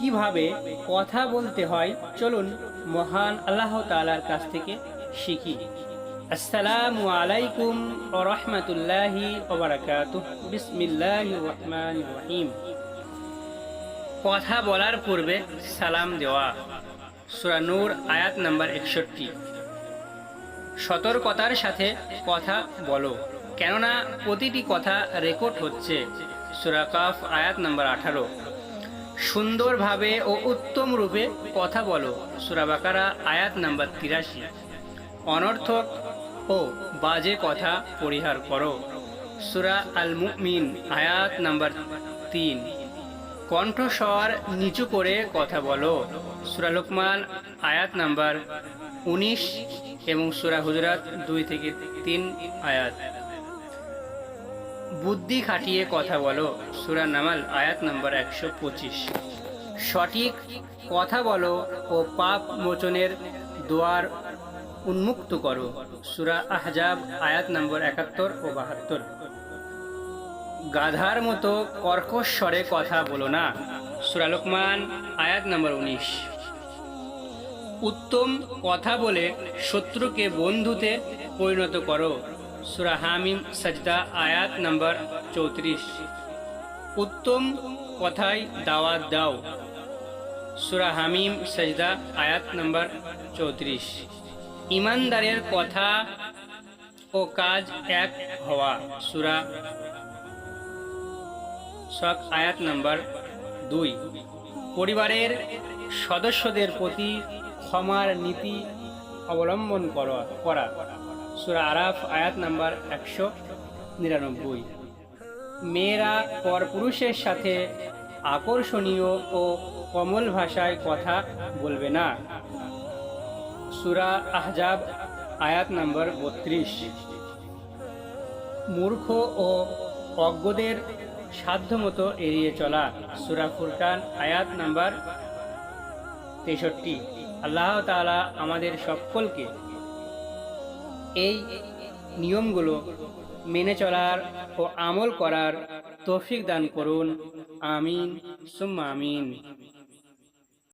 কীভাবে কথা বলতে হয়, চলুন মহান আল্লাহ তালার কাছ থেকে শিখি। আসসালামু আলাইকুম ও রহমতুল্লাহি ওবরাকাতুহ বিসমিল্লাহির রহমানির রহিম। কথা বলার পূর্বে সালাম দেওয়া। সূরা নূর আয়াত নাম্বার একষট্টি। সতর্কতার সাথে কথা বলো, কেননা প্রতিটি কথা রেকর্ড হচ্ছে। সূরা কাফ আয়াত নাম্বার আঠারো। সুন্দরভাবে ও উত্তম রূপে কথা বলো। সূরা বাকারা, আয়াত নাম্বার তিরাশি। অনর্থক ও বাজে কথা পরিহার করো। সুরা আল মুমিন আয়াত নাম্বার তিন। কণ্ঠস্বর নিচু করে কথা বলো। সূরা লোকমান, আয়াত নাম্বার উনিশ এবং সুরা হুজরাত দুই থেকে তিন আয়াত। বুদ্ধি খাটিয়ে কথা বলো। সূরা নামাল আয়াত নাম্বার একশো পঁচিশ। সঠিক কথা বলো ও পাপ মোচনের দোয়ার উন্মুক্ত করো। সূরা আহজাব, আয়াত নম্বর একাত্তর ও বাহাত্তর। গাধার মতো কর্কশ স্বরে কথা বলো না। সূরা লোকমান, আয়াত নম্বর উনিশ। উত্তম কথা বলে শত্রুকে বন্ধুতে পরিণত করো। সূরা হামিম, সাজদা, আয়াত নম্বর চৌত্রিশ। উত্তম কথায় দাওয়াত দাও। সূরা হামিম, সাজদা, আয়াত নম্বর চৌত্রিশ। ইমানদারের কথা ও কাজ এক হওয়া। সুরা সক আয়াত নম্বর দুই। পরিবারের সদস্যদের প্রতি ক্ষমার নীতি অবলম্বন করা। সুরা আরাফ, আয়াত নাম্বার একশো নিরানব্বই। মেয়েরা পরপুরুষের সাথে আকর্ষণীয় ও কমল ভাষায় কথা বলবে না। সুরা আহজাব, আয়াত নাম্বার বত্রিশ। মূর্খ ও অজ্ঞদের সাধ্যমতো এড়িয়ে চলা সুরা ফুরকান, আয়াত নাম্বার তেষট্টি। আল্লাহ তালা আমাদের সকলকে এই নিয়মগুলো মেনে চলার ও আমল করার তৌফিক দান করুন। আমিন। সুম্মা আমিন।